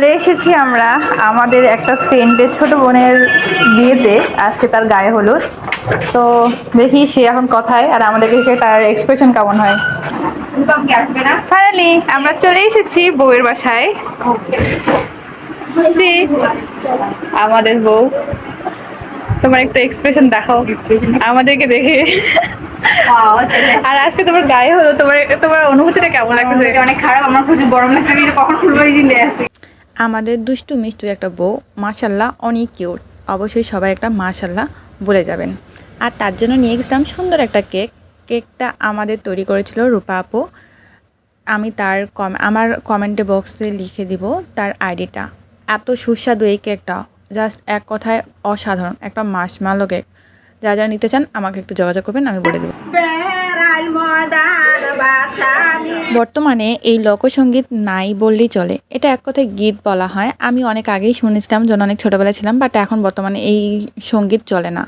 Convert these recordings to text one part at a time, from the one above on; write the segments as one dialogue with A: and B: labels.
A: চলে এসেছি আমরা আমাদের একটা ফ্রেন্ডের ছোট বোনের বিয়েতে। আজকে তার গায়ে হলুদ। তো দেখি সে এখন কথায় আর আমাদেরকে দেখে তার এক্সপ্রেশন কেমন হয়। ফাইনালি আমরা চলে এসেছি বউয়ের বাসায়। আমাদের বউ। তোমার একটা এক্সপ্রেশন দেখাও। আমাদেরকে দেখে। আর আজকে তোমার গায়ে হলো তোমার তোমার অনুভূতিটা কেমন লাগতেছে?
B: অনেক খারাপ, আমার খুব গরম লাগছে, আমি কখন খুলবো এই চিন্তায় আছি।
A: আমাদের দুষ্টু মিষ্টু একটা বউ, মাশাল্লাহ অনেক কিউট অবশ্যই সবাই একটা মাশাল্লাহ বলে যাবেন। আর তার জন্য নিয়ে গেছিলাম সুন্দর একটা কেক। কেকটা আমাদের তৈরি করেছিল রূপা আপু। আমি তার কম আমার কমেন্টে বক্সে লিখে দিব তার আইডিটা। এত সুস্বাদু এই কেকটা। জাস্ট এক কথায় অসাধারণ। একটা মাসমালো কেক যারা যারা নিতে চান আমাকে একটু যোগাযোগ করবেন, আমি বলে দেবো। বর্তমানে এই লোকসঙ্গীত নাই বললেই চলে। এটা এক কথায় গীত বলা হয়। আমি অনেক আগেই শুনেছিলাম, যখন অনেক ছোটোবেলায় ছিলাম বাট এখন বর্তমানে এই সংগীত চলে না।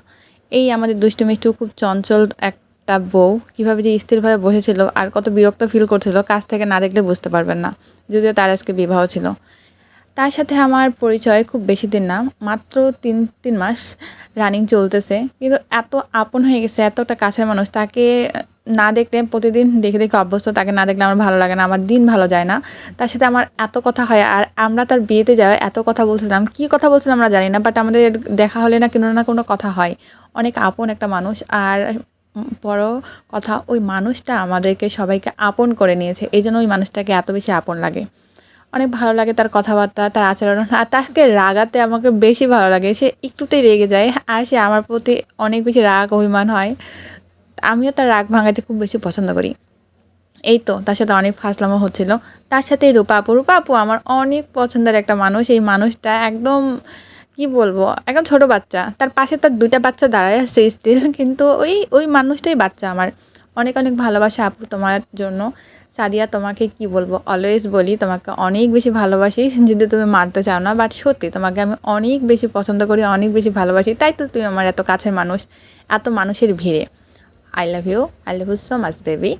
A: এই আমাদের দুষ্টু মিষ্টু খুব চঞ্চল একটা বউ। কীভাবে যে স্থিরভাবে বসেছিল আর কত বিরক্ত ফিল করছিল, কাছ থেকে না দেখলে বুঝতে পারবেন না। যদিও তার আজকে বিবাহ ছিল। তার সাথে আমার পরিচয় খুব বেশি দিন না, মাত্র তিন তিন মাস রানিং চলতেছে। কিন্তু এত আপন হয়ে গেছে, এতটা কাছের মানুষ, তাকে না দেখলে প্রতিদিন দেখে দেখে অভ্যস্ত, তাকে না দেখলে আমার ভালো লাগে না, আমার দিন ভালো যায় না। তার সাথে আমার এত কথা হয়, আর আমরা তার বিয়েতে যাওয়ায় এত কথা বলছিলাম, কী কথা বলছিলাম আমরা জানি না বাট আমাদের দেখা হলে না কোনো না কোনো কথা হয়। অনেক আপন একটা মানুষ, আর বড় কথা, ওই মানুষটা আমাদেরকে সবাইকে আপন করে নিয়েছে, এই জন্য ওই মানুষটাকে এত বেশি আপন লাগে। অনেক ভালো লাগে তার কথাবার্তা, তার আচরণ, আর তাকে রাগাতে আমাকে বেশি ভালো লাগে, সে একটুতেই রেগে যায়, আর সে আমার প্রতি অনেক বেশি রাগ, অভিমান হয়। আমিও তার রাগ ভাঙাতে খুব বেশি পছন্দ করি। এই তো, তার সাথে অনেক ফাসলামো হচ্ছিল। তার সাথে রূপা আপু রূপা আপু আমার অনেক পছন্দের একটা মানুষ। এই মানুষটা একদম, কি বলব, একদম ছোট বাচ্চা। তার পাশে তার দুইটা বাচ্চা দাঁড়ায় আসছে স্টিল কিন্তু ওই ওই মানুষটাই বাচ্চা আমার। অনেক অনেক ভালোবাসা আপু তোমার জন্য। সাদিয়া, তোমাকে কি বলব অলওয়েজ বলি, তোমাকে অনেক বেশি ভালোবাসি। যদি তুমি মানতে চাও না বাট সত্যি তোমাকে আমি অনেক বেশি পছন্দ করি, অনেক বেশি ভালোবাসি। তাই তো তুমি আমার এত কাছের মানুষ, এত মানুষের ভিড়ে। I love you I love you so much baby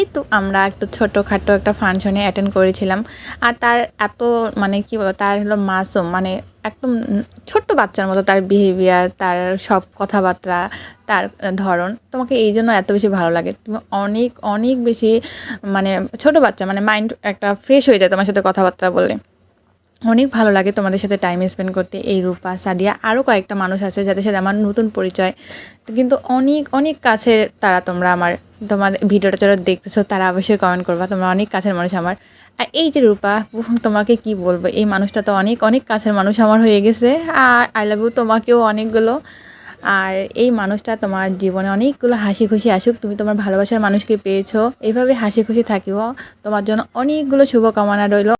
A: এই তো আমরা একটু ছোটোখাটো একটা ফাংশনে অ্যাটেন্ড করেছিলাম। আর তার এত মানে কী বলব, তার হলো মাসুম মানে একদম ছোট্ট বাচ্চার মতো তার বিহেভিয়ার তার সব কথাবার্তা, তার ধরন। তোমাকে এই জন্য এত বেশি ভালো লাগে। তুমি অনেক অনেক বেশি মানে ছোট বাচ্চা মানে মাইন্ড একটা ফ্রেশ হয়ে যায় তোমার সাথে কথাবার্তা বললে অনেক ভালো লাগে তোমাদের সাথে টাইম স্পেন্ড করতে। এই রূপা, সাদিয়া আরও কয়েকটা মানুষ আছে যাদের সাথে আমার নতুন পরিচয়। কিন্তু অনেক অনেক কাছের তারা তোমরা আমার, তোমাদের ভিডিওটা যারা দেখতেছো, তারা অবশ্যই কমেন্ট করবা। তোমরা অনেক কাছের মানুষ আমার। আর এই যে রূপা তোমাকে কি বলব? এই মানুষটা তো অনেক অনেক কাছের মানুষ আমার হয়ে গেছে। আর আই লাভ ইউ তোমাকেও অনেকগুলো। আর এই মানুষটা তোমার জীবনে অনেকগুলো হাসি খুশি আসুক, তুমি তোমার ভালোবাসার মানুষকে পেয়েছ। এইভাবে হাসি খুশি থাকিও। তোমার জন্য অনেকগুলো শুভকামনা রইল।